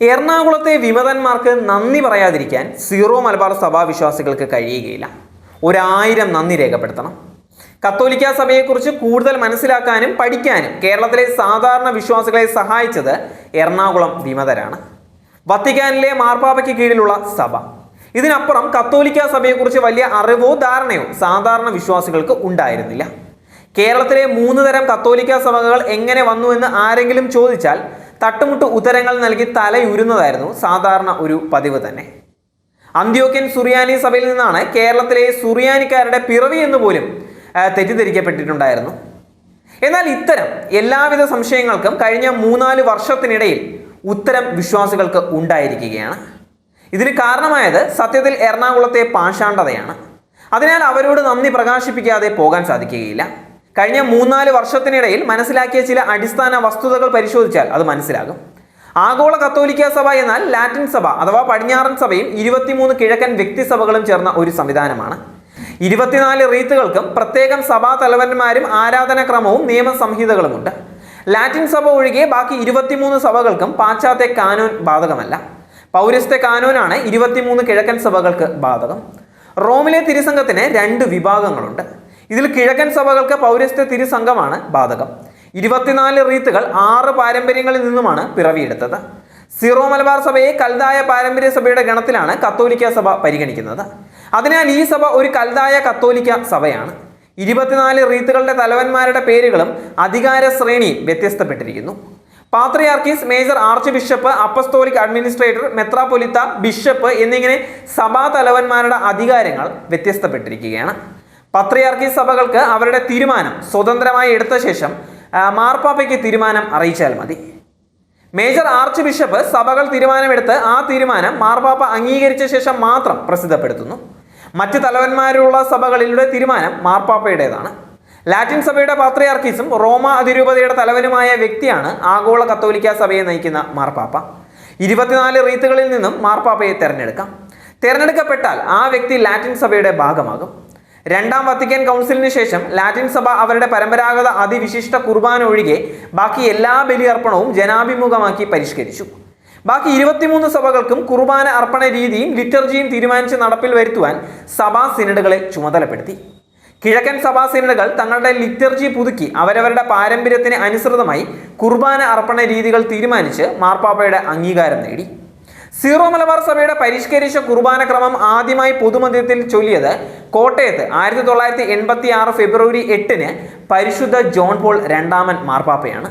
എറണാകുളത്തെ വിമതന്മാർക്ക് നന്ദി പറയാതിരിക്കാൻ സീറോ മലബാർ സഭാ വിശ്വാസികൾക്ക് കഴിയുകയില്ല. ഒരായിരം നന്ദി രേഖപ്പെടുത്തണം. കത്തോലിക്ക സഭയെക്കുറിച്ച് കൂടുതൽ മനസ്സിലാക്കാനും പഠിക്കാനും കേരളത്തിലെ സാധാരണ വിശ്വാസികളെ സഹായിച്ചത് എറണാകുളം വിമതരാണ്. വത്തിക്കാനിലെ മാർപ്പാപ്പയ്ക്ക് കീഴിലുള്ള സഭ. ഇതിനപ്പുറം കത്തോലിക്ക സഭയെക്കുറിച്ച് വലിയ അറിവോ ധാരണയോ സാധാരണ വിശ്വാസികൾക്ക് ഉണ്ടായിരുന്നില്ല. കേരളത്തിലെ മൂന്ന് തരം കത്തോലിക്ക സഭകൾ എങ്ങനെ വന്നു എന്ന് ആരെങ്കിലും ചോദിച്ചാൽ തട്ടുമുട്ട് ഉത്തരങ്ങൾ നൽകി തലയുരുന്നതായിരുന്നു സാധാരണ ഒരു പതിവ് തന്നെ. അന്ത്യോക്യൻ സുറിയാനി സഭയിൽ നിന്നാണ് കേരളത്തിലെ സുറിയാനിക്കാരുടെ പിറവി എന്ന് പോലും തെറ്റിദ്ധരിക്കപ്പെട്ടിട്ടുണ്ടായിരുന്നു. എന്നാൽ ഇത്തരം എല്ലാവിധ സംശയങ്ങൾക്കും കഴിഞ്ഞ മൂന്നാൽ വർഷത്തിനിടയിൽ ഉത്തരം വിശ്വാസികൾക്ക് ഉണ്ടായിരിക്കുകയാണ്. ഇതിന് കാരണമായത് സത്യത്തിൽ എറണാകുളത്തെ പാഷാണ്ഡതയാണ്. അതിനാൽ അവരോട് നന്ദി പ്രകാശിപ്പിക്കാതെ പോകാൻ സാധിക്കുകയില്ല. കഴിഞ്ഞ മൂന്നാൽ വർഷത്തിനിടയിൽ മനസ്സിലാക്കിയ ചില അടിസ്ഥാന വസ്തുതകൾ പരിശോധിച്ചാൽ അത് മനസ്സിലാകും. ആഗോള കത്തോലിക്ക സഭ എന്നാൽ ലാറ്റിൻ സഭ അഥവാ പടിഞ്ഞാറൻ സഭയും ഇരുപത്തിമൂന്ന് കിഴക്കൻ വ്യക്തിസഭകളും ചേർന്ന ഒരു സംവിധാനമാണ്. ഇരുപത്തിനാല് റീത്തുകൾക്കും പ്രത്യേകം സഭാ തലവന്മാരും ആരാധനാക്രമവും നിയമസംഹിതകളുമുണ്ട് ലാറ്റിൻ സഭ ഒഴികെ ബാക്കി ഇരുപത്തിമൂന്ന് സഭകൾക്കും പാശ്ചാത്യ കാനൂൻ ബാധകമല്ല. പൗരസ്ത്യ കാനൂനാണ് ഇരുപത്തിമൂന്ന് കിഴക്കൻ സഭകൾക്ക് ബാധകം. റോമിലെ തിരുസംഘത്തിന് രണ്ട് വിഭാഗങ്ങളുണ്ട്. ഇതിൽ കിഴക്കൻ സഭകൾക്ക് പൗരസ്ത്യ തിരുസംഘമാണ് ബാധകം. ഇരുപത്തിനാല് റീത്തുകൾ ആറ് പാരമ്പര്യങ്ങളിൽ നിന്നുമാണ് പിറവിയെടുത്തത്. സിറോ മലബാർ സഭയെ കൽതായ പാരമ്പര്യ സഭയുടെ ഗണത്തിലാണ് കത്തോലിക്ക സഭ പരിഗണിക്കുന്നത്. അതിനാൽ ഈ സഭ ഒരു കൽതായ കത്തോലിക്ക സഭയാണ്. ഇരുപത്തിനാല് റീത്തുകളുടെ തലവന്മാരുടെ പേരുകളും അധികാര ശ്രേണിയും വ്യത്യസ്തപ്പെട്ടിരിക്കുന്നു. പാത്രിയാർക്കീസ് major archbishop apostolic administrator മെത്രാപൊലിത്ത ബിഷപ്പ് എന്നിങ്ങനെ സഭാ തലവന്മാരുടെ അധികാരങ്ങൾ വ്യത്യസ്തപ്പെട്ടിരിക്കുകയാണ്. പത്രിയാർക്കി സഭകൾക്ക് അവരുടെ തീരുമാനം സ്വതന്ത്രമായി എടുത്ത ശേഷം മാർപ്പാപ്പയ്ക്ക് തീരുമാനം അറിയിച്ചാൽ മതി. മേജർ ആർച്ച് ബിഷപ്പ് സഭകൾ തീരുമാനമെടുത്ത് ആ തീരുമാനം മാർപ്പാപ്പ അംഗീകരിച്ച ശേഷം മാത്രം പ്രസിദ്ധപ്പെടുത്തുന്നു. മറ്റ് തലവന്മാരുള്ള സഭകളിലൂടെ തീരുമാനം മാർപ്പാപ്പയുടേതാണ്. ലാറ്റിൻ സഭയുടെ പാത്രയാർക്കീസും റോമ അതിരൂപതയുടെ തലവനുമായ വ്യക്തിയാണ് ആഗോള കത്തോലിക്ക സഭയെ നയിക്കുന്ന മാർപ്പാപ്പ. ഇരുപത്തിനാല് റീത്തുകളിൽ നിന്നും മാർപ്പാപ്പയെ തിരഞ്ഞെടുക്കാം. തിരഞ്ഞെടുക്കപ്പെട്ടാൽ ആ വ്യക്തി ലാറ്റിൻ സഭയുടെ ഭാഗമാകും. രണ്ടാം വത്തിക്കാൻ കൗൺസിലിന് ശേഷം ലാറ്റിൻ സഭ അവരുടെ പരമ്പരാഗത അതിവിശിഷ്ട കുർബാന ഒഴികെ ബാക്കി എല്ലാ ബലിയർപ്പണവും ജനാഭിമുഖമാക്കി പരിഷ്കരിച്ചു. ബാക്കി ഇരുപത്തിമൂന്ന് സഭകൾക്കും കുർബാന അർപ്പണ രീതിയും ലിറ്റർജിയും തീരുമാനിച്ച് നടപ്പിൽ വരുത്തുവാൻ സഭാ സിനഡുകളെ ചുമതലപ്പെടുത്തി. കിഴക്കൻ സഭാ സിനഡുകൾ തങ്ങളുടെ ലിറ്റർജി പുതുക്കി അവരവരുടെ പാരമ്പര്യത്തിന് അനുസൃതമായി കുർബാന അർപ്പണ രീതികൾ തീരുമാനിച്ച് മാർപ്പാപ്പയുടെ അംഗീകാരം നേടി. സീറോ മലബാർ സഭയുടെ പരിഷ്കരിച്ച കുർബാന ക്രമം ആദ്യമായി പൊതുമന്ദിരത്തിൽ ചൊല്ലിയത് കോട്ടയത്ത്. ആയിരത്തി തൊള്ളായിരത്തി എൺപത്തി ആറ് ഫെബ്രുവരി എട്ടിന് പരിശുദ്ധ ജോൺ പോൾ രണ്ടാമൻ മാർപ്പാപ്പയാണ്.